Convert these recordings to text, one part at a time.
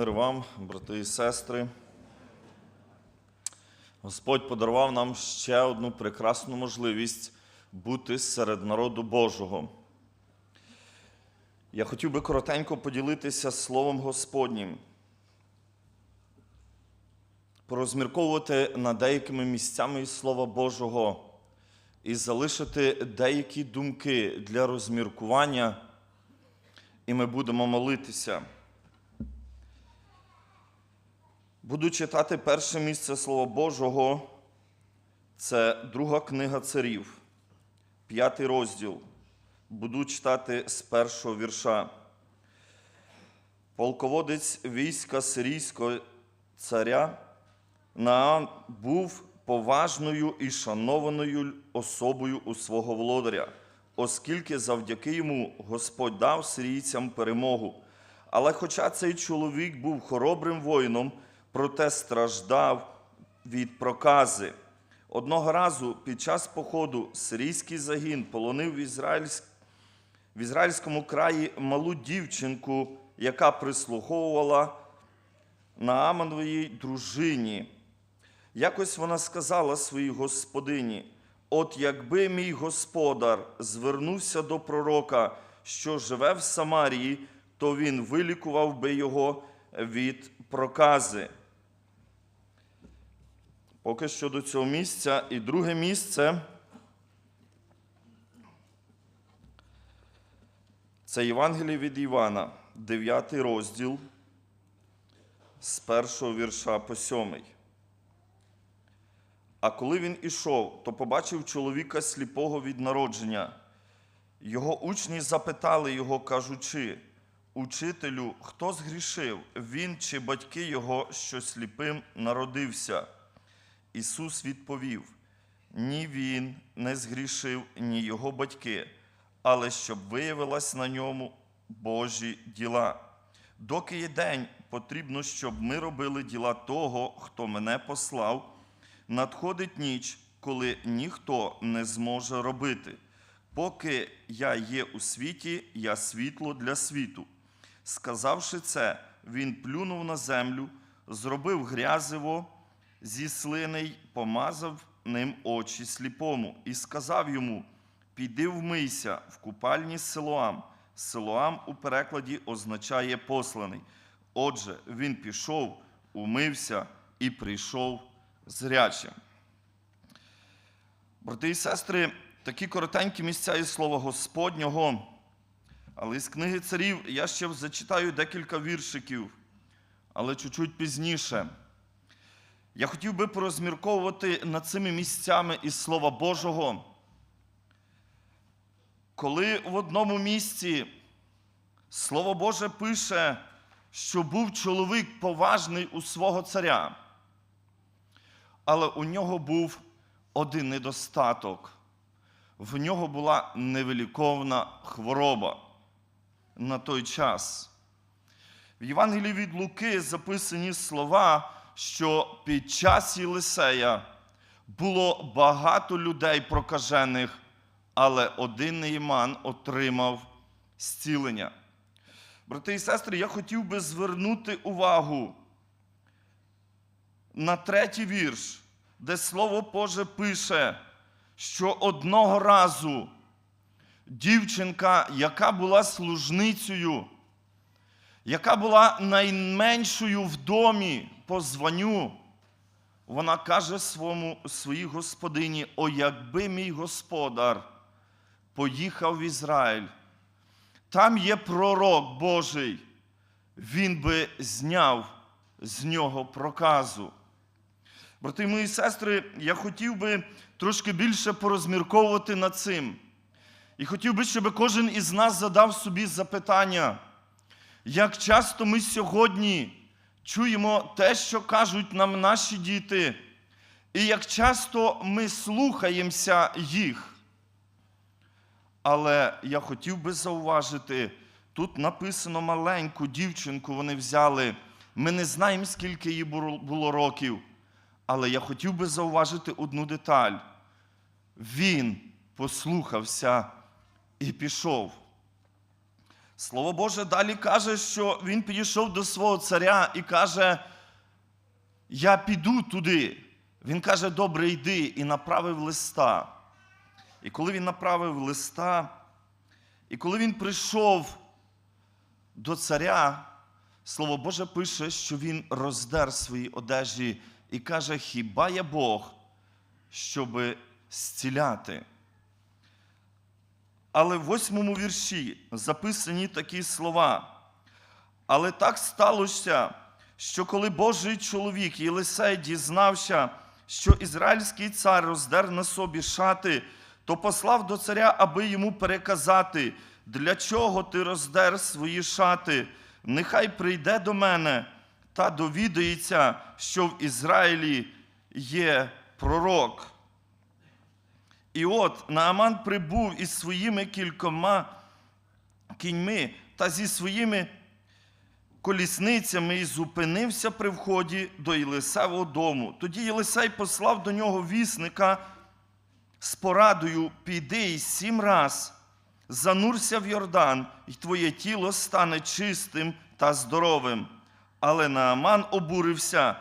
Мир вам, брати і сестри. Господь подарував нам ще одну прекрасну можливість бути серед народу Божого. Я хотів би коротенько поділитися Словом Господнім, порозмірковувати над деякими місцями Слова Божого і залишити деякі думки для розміркування, і ми будемо молитися. Буду читати перше місце Слова Божого. Це друга книга царів, п'ятий розділ. Буду читати з першого вірша. Полководець війська сирійського царя Наан був поважною і шанованою особою у свого володаря, оскільки завдяки йому Господь дав сирійцям перемогу. Але хоча цей чоловік був хоробрим воїном, проте страждав від прокази. Одного разу під час походу сирійський загін полонив в, Ізраїльськ... в ізраїльському краї малу дівчинку, яка прислуговувала Наамановій дружині. Якось вона сказала своїй господині: От якби мій господар звернувся до пророка, що живе в Самарії, то він вилікував би його від прокази. Поки що до цього місця. І друге місце це Євангеліє від Івана, 9 розділ з першого вірша по сьомий. А коли він ішов, то побачив чоловіка сліпого від народження. Його учні запитали його, кажучи, Учителю, хто згрішив, він чи батьки його, що сліпим народився? Ісус відповів: ні він не згрішив, ні його батьки, але щоб виявилась на ньому Божі діла. Доки є день, потрібно, щоб ми робили діла того, хто мене послав. Надходить ніч, коли ніхто не зможе робити. Поки я є у світі, я світло для світу. Сказавши це, він плюнув на землю, зробив грязиво зі слини й помазав ним очі сліпому, і сказав йому: Піди вмийся в купальні Силоам. Силоам у перекладі означає посланий. Отже, він пішов, умився і прийшов зрячим. Брати і сестри, такі коротенькі місця із слова Господнього. Але із книги царів я ще зачитаю декілька віршиків, але чуть-чуть пізніше. Я хотів би порозмірковувати над цими місцями із Слова Божого. Коли в одному місці Слово Боже пише, що був чоловік поважний у свого царя, але у нього був один недостаток. В нього була невиліковна хвороба на той час. В Євангелії від Луки записані слова, що під час Єлисея було багато людей прокажених, але один Нейман отримав зцілення. Брати і сестри, я хотів би звернути увагу на третій вірш, де Слово Боже пише, що одного разу дівчинка, яка була служницею, яка була найменшою в домі по вона каже своєму, своїй господині: О, якби мій господар поїхав в Ізраїль, там є пророк Божий, він би зняв з нього проказу. Брати мої сестри, я хотів би трошки більше порозмірковувати над цим. І хотів би, щоб кожен із нас задав собі запитання, як часто ми сьогодні чуємо те, що кажуть нам наші діти, і як часто ми слухаємося їх. Але я хотів би зауважити, тут написано маленьку дівчинку вони взяли. Ми не знаємо, скільки їй було років. Але я хотів би зауважити одну деталь. Він послухався і пішов. Слово Боже далі каже, що він підійшов до свого царя і каже: Я піду туди. Він каже, добре, йди, і направив листа. І коли він направив листа, і коли він прийшов до царя, Слово Боже пише, що він роздер свої одежі і каже: Хіба я Бог, щоби зціляти? Але в восьмому вірші записані такі слова. Але так сталося, що коли Божий чоловік Єлисей дізнався, що ізраїльський цар роздер на собі шати, то послав до царя, аби йому переказати, для чого ти роздер свої шати. Нехай прийде до мене та довідається, що в Ізраїлі є пророк. І от Нааман прибув із своїми кількома кіньми та зі своїми колісницями і зупинився при вході до Єлисевого дому. Тоді Єлисей послав до нього вісника з порадою: піди і сім раз, занурся в Йордан, і твоє тіло стане чистим та здоровим. Але Нааман обурився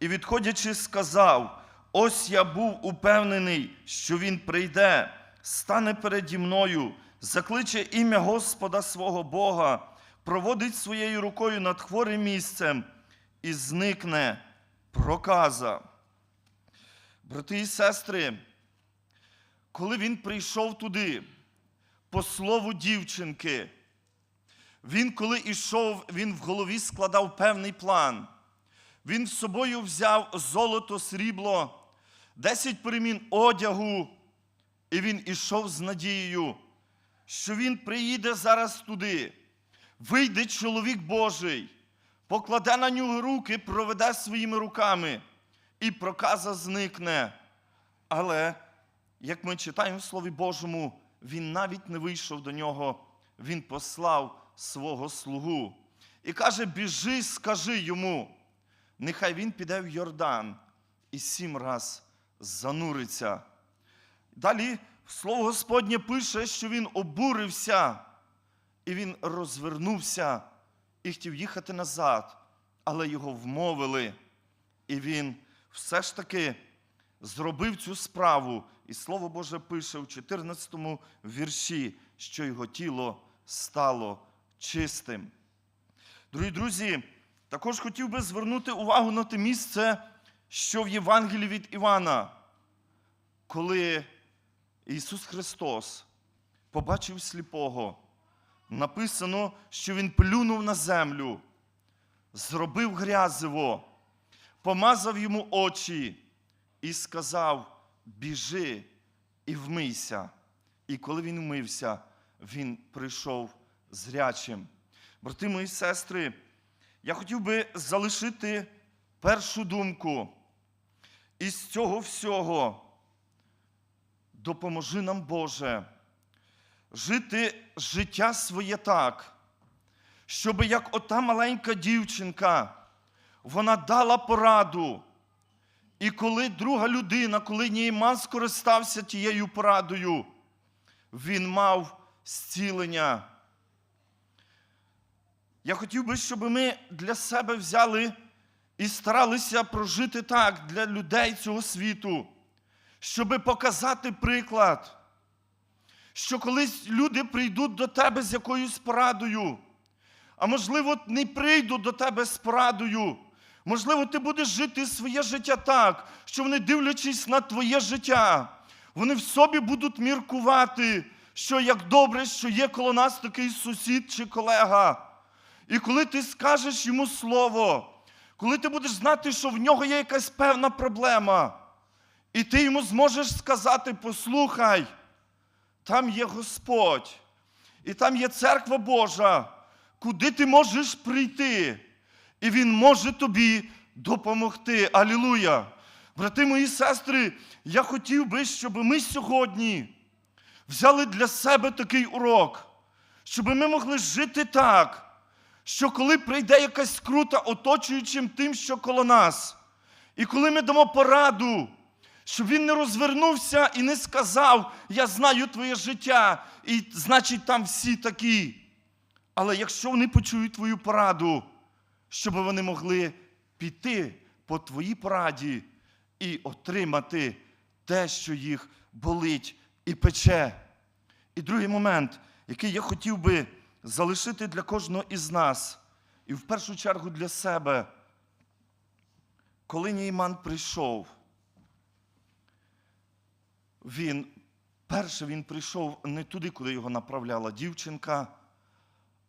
і, відходячи, сказав: Ось я був упевнений, що він прийде, стане переді мною, закличе ім'я Господа свого Бога, проводить своєю рукою над хворим місцем і зникне проказа. Брати і сестри, коли він прийшов туди, по слову дівчинки, він, коли йшов, він в голові складав певний план. Він з собою взяв золото, срібло, десять перемін одягу, і він ішов з надією, що він приїде зараз туди, вийде чоловік Божий, покладе на нього руки, проведе своїми руками, і проказа зникне. Але, як ми читаємо в Слові Божому, він навіть не вийшов до нього, він послав свого слугу. І каже: біжи, скажи йому. Нехай він піде в Йордан і сім раз зануриться. Далі слово Господнє пише, що він обурився, і він розвернувся і хотів їхати назад, але його вмовили. І він все ж таки зробив цю справу. І Слово Боже пише у 14 вірші, що його тіло стало чистим. Дорогі друзі, також хотів би звернути увагу на те місце, що в Євангелії від Івана, коли Ісус Христос побачив сліпого, написано, що Він плюнув на землю, зробив грязиво, помазав йому очі і сказав: біжи і вмийся. І коли він вмився, він прийшов зрячим. Брати мої сестри, я хотів би залишити першу думку. Із цього всього допоможи нам, Боже, жити життя своє так, щоб як ота маленька дівчинка, вона дала пораду. І коли друга людина, коли Нейман скористався тією порадою, він мав зцілення. Я хотів би, щоб ми для себе взяли і старалися прожити так для людей цього світу, щоб показати приклад, що колись люди прийдуть до тебе з якоюсь порадою, а можливо, не прийдуть до тебе з порадою. Можливо, ти будеш жити своє життя так, що вони, дивлячись на твоє життя, вони в собі будуть міркувати, що як добре, що є коло нас такий сусід чи колега. І коли ти скажеш йому слово, коли ти будеш знати, що в нього є якась певна проблема, і ти йому зможеш сказати: послухай, там є Господь, і там є церква Божа, куди ти можеш прийти, і Він може тобі допомогти. Алілуя! Брати мої сестри, я хотів би, щоб ми сьогодні взяли для себе такий урок, щоб ми могли жити так що коли прийде якась скрута оточуючим тим, що коло нас, і коли ми дамо пораду, щоб він не розвернувся і не сказав, я знаю твоє життя, і значить там всі такі. Але якщо вони почують твою пораду, щоб вони могли піти по твоїй пораді і отримати те, що їх болить і пече. І другий момент, який я хотів би залишити для кожного із нас, і в першу чергу для себе, коли Нейман прийшов, він, перше він прийшов не туди, куди його направляла дівчинка,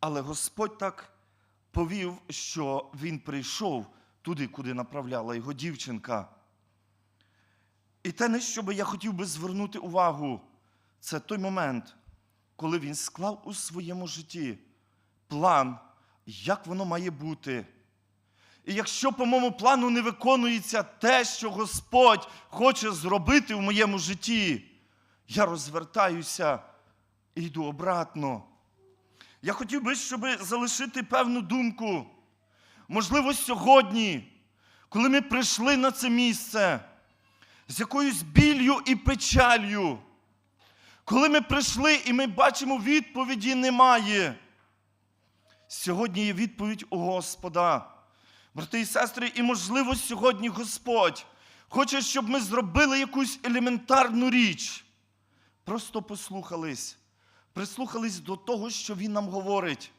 але Господь так повів, що він прийшов туди, куди направляла його дівчинка. І те, на що би я хотів би звернути увагу, це той момент, коли він склав у своєму житті план, як воно має бути. І якщо по моєму плану не виконується те, що Господь хоче зробити в моєму житті, я розвертаюся і йду обратно. Я хотів би, щоб залишити певну думку. Можливо, сьогодні, коли ми прийшли на це місце з якоюсь біллю і печалью, коли ми прийшли і ми бачимо, відповіді немає. Сьогодні є відповідь у Господа. Брати і сестри, і можливо, сьогодні Господь хоче, щоб ми зробили якусь елементарну річ. Просто послухались, прислухались до того, що Він нам говорить.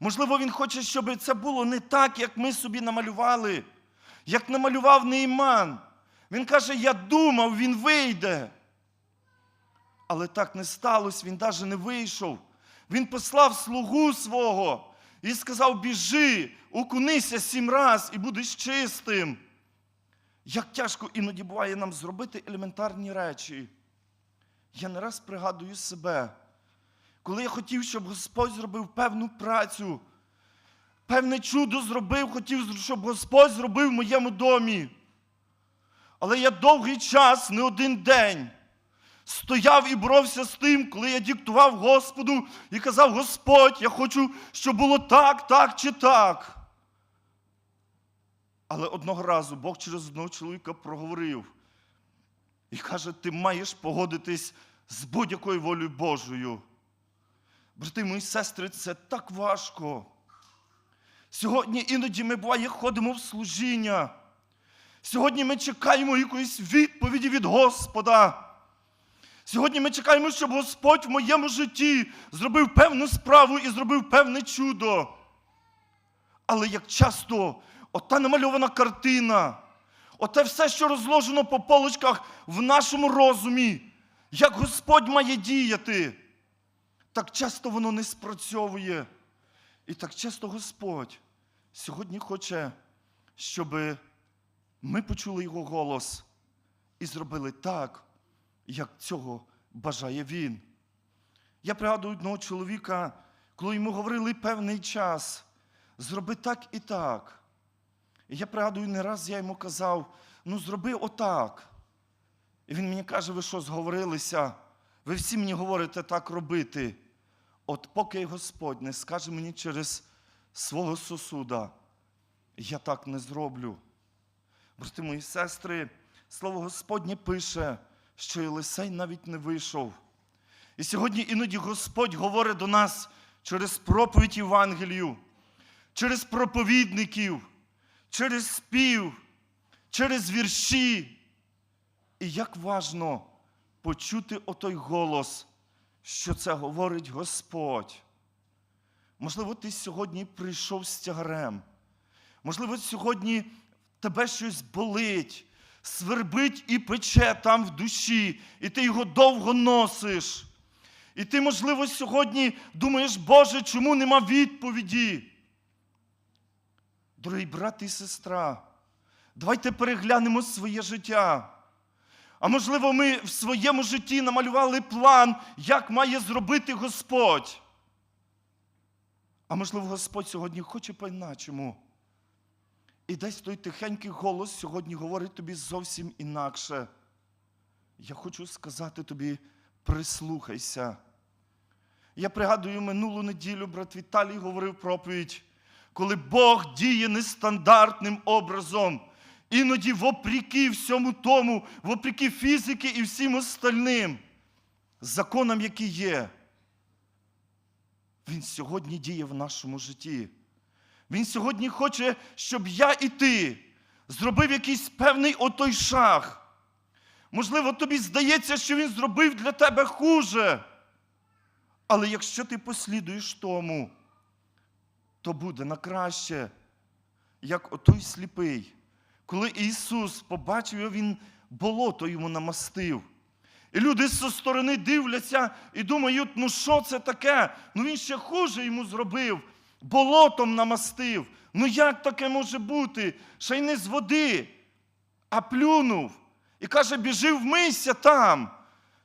Можливо, Він хоче, щоб це було не так, як ми собі намалювали, як намалював Нейман. Він каже: Я думав, він вийде. Але так не сталося, він навіть не вийшов. Він послав слугу свого і сказав: біжи, окунися сім раз і будеш чистим. Як тяжко іноді буває нам зробити елементарні речі. Я не раз пригадую себе, коли я хотів, щоб Господь зробив певну працю, певне чудо зробив, хотів, щоб Господь зробив в моєму домі. Але я довгий час, не один день, стояв і боровся з тим, коли я диктував Господу і казав: Господь, я хочу, щоб було так, так чи так. Але одного разу Бог через одного чоловіка проговорив і каже: ти маєш погодитись з будь-якою волею Божою. Брати мої сестри, це так важко. Сьогодні іноді ми буває ходимо в служіння. Сьогодні ми чекаємо якоїсь відповіді від Господа. Сьогодні ми чекаємо, щоб Господь в моєму житті зробив певну справу і зробив певне чудо. Але як часто ота намальована картина, оте все, що розложено по полочках в нашому розумі, як Господь має діяти, так часто воно не спрацьовує. І так часто Господь сьогодні хоче, щоб ми почули Його голос і зробили так, як цього бажає Він. Я пригадую одного чоловіка, коли йому говорили певний час, зроби так і так. І я пригадую, не раз я йому казав, ну зроби отак. І він мені каже, ви що, зговорилися? Ви всі мені говорите так робити. От поки Господь не скаже мені через свого сосуда, я так не зроблю. Брати мої сестри, слово Господнє пише, що Єлисей навіть не вийшов. І сьогодні іноді Господь говорить до нас через проповідь Євангелію, через проповідників, через спів, через вірші. І як важно почути отой голос, що це говорить Господь. Можливо, ти сьогодні прийшов з тягарем. Можливо, сьогодні тебе щось болить, свербить і пече там в душі, і ти його довго носиш. І ти, можливо, сьогодні думаєш, Боже, чому нема відповіді? Дорогі брат і сестра, давайте переглянемо своє життя. А можливо, ми в своєму житті намалювали план, як має зробити Господь. А можливо, Господь сьогодні хоче по-іначому. І десь той тихенький голос сьогодні говорить тобі зовсім інакше. Я хочу сказати тобі, прислухайся. Я пригадую минулу неділю, брат Віталій говорив проповідь, коли Бог діє нестандартним образом, іноді вопреки всьому тому, вопреки фізики і всім остальним законам, які є. Він сьогодні діє в нашому житті. Він сьогодні хоче, щоб я і ти зробив якийсь певний отой шаг. Можливо, тобі здається, що він зробив для тебе хуже. Але якщо ти послідуєш тому, то буде на краще, як отой сліпий. Коли Ісус побачив його, Він болото йому намастив. І люди зі сторони дивляться і думають, ну що це таке? Ну він ще хуже йому зробив, болотом намастив. Ну як таке може бути? Ще й не з води, а плюнув. І каже, біжи вмийся там.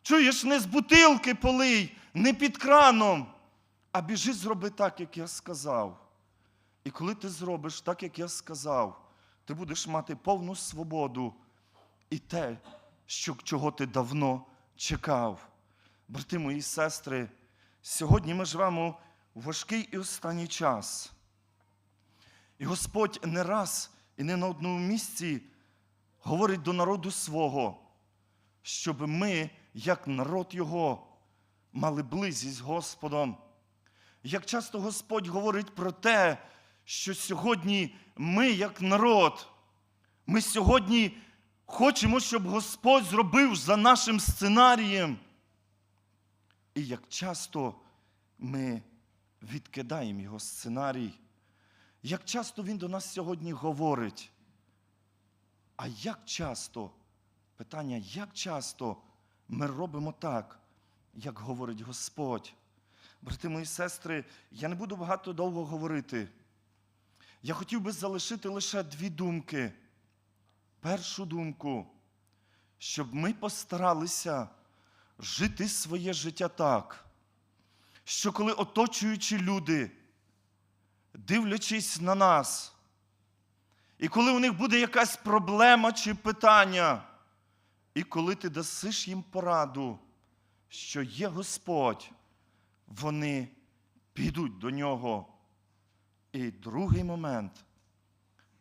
Чуєш, не з бутилки полий, не під краном, а біжи зроби так, як я сказав. І коли ти зробиш так, як я сказав, ти будеш мати повну свободу і те, що, чого ти давно чекав. Брати мої сестри, сьогодні ми живемо в важкий і останній час. І Господь не раз і не на одному місці говорить до народу свого, щоб ми, як народ Його, мали близість з Господом. Як часто Господь говорить про те, що сьогодні ми, як народ, ми сьогодні хочемо, щоб Господь зробив за нашим сценарієм. І як часто ми відкидаємо його сценарій, як часто він до нас сьогодні говорить. А як часто, питання, як часто ми робимо так, як говорить Господь? Брати мої сестри, я не буду багато довго говорити. Я хотів би залишити лише дві думки. Першу думку, щоб ми постаралися жити своє життя так, що коли оточуючі люди, дивлячись на нас, і коли у них буде якась проблема чи питання, і коли ти дасиш їм пораду, що є Господь, вони підуть до нього. І другий момент,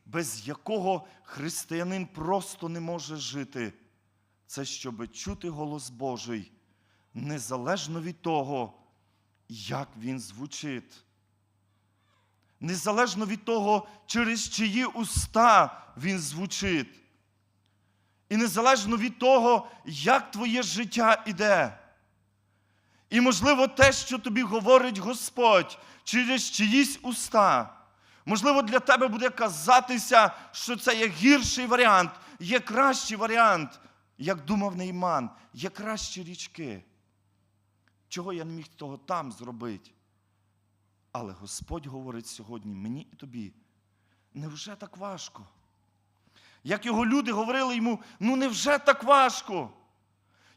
без якого християнин просто не може жити, це щоб чути голос Божий, незалежно від того, як він звучить. Незалежно від того, через чиї уста він звучить. І незалежно від того, як твоє життя іде. І, можливо, те, що тобі говорить Господь через чиїсь уста, можливо, для тебе буде казатися, що це є гірший варіант, є кращий варіант, як думав Нейман, є кращі річки. Чого я не міг того там зробити? Але Господь говорить сьогодні мені і тобі, невже так важко? Як його люди говорили йому, ну невже так важко?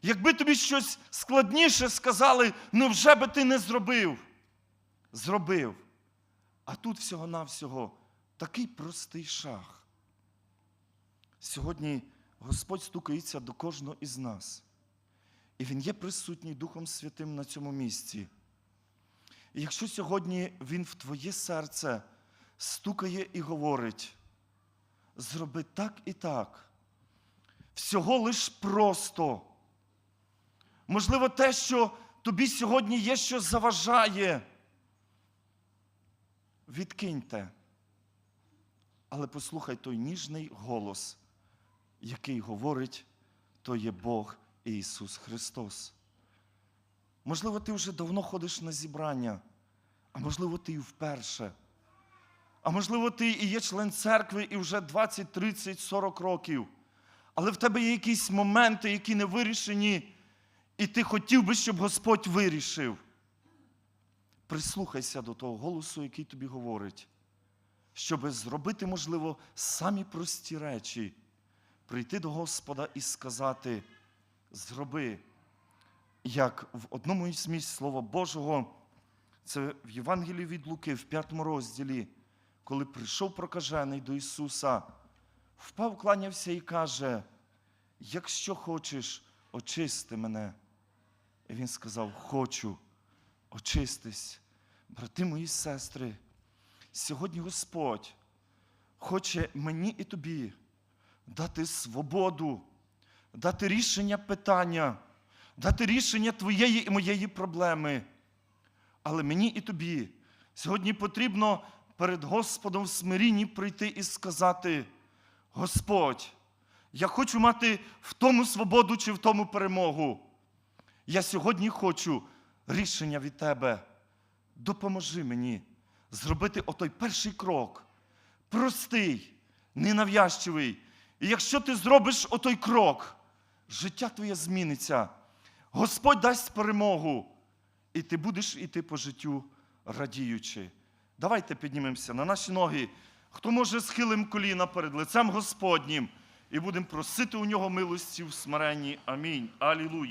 Якби тобі щось складніше сказали, невже би ти не зробив? Зробив. А тут всього-навсього такий простий шаг. Сьогодні Господь стукається до кожного із нас. І Він є присутній Духом Святим на цьому місці. І якщо сьогодні Він в твоє серце стукає і говорить, зроби так і так, всього лиш просто. Можливо, те, що тобі сьогодні є, що заважає, відкиньте. Але послухай той ніжний голос, який говорить, то є Бог Ісус Христос. Можливо, ти вже давно ходиш на зібрання, а можливо, ти і вперше. А можливо, ти і є член церкви і вже 20, 30, 40 років. Але в тебе є якісь моменти, які не вирішені, і ти хотів би, щоб Господь вирішив. Прислухайся до того голосу, який тобі говорить, щоб зробити, можливо, самі прості речі, прийти до Господа і сказати: зроби, як в одному із місць Слова Божого, це в Євангелії від Луки, в п'ятому розділі, коли прийшов прокажений до Ісуса, впав, кланявся і каже: якщо хочеш, очисти мене. І він сказав: Хочу, очистись. Брати мої сестри, сьогодні Господь хоче мені і тобі дати свободу, дати рішення питання, дати рішення твоєї і моєї проблеми. Але мені і тобі сьогодні потрібно перед Господом в смирінні прийти і сказати: Господь, я хочу мати в тому свободу чи в тому перемогу. Я сьогодні хочу рішення від Тебе. Допоможи мені зробити отой перший крок. Простий, ненав'язчивий. І якщо ти зробиш отой крок, життя твоє зміниться. Господь дасть перемогу, і ти будеш іти по життю радіючи. Давайте піднімемося на наші ноги. Хто може схилим коліна перед лицем Господнім і будемо просити у нього милості в смиренні. Амінь. Алілуя.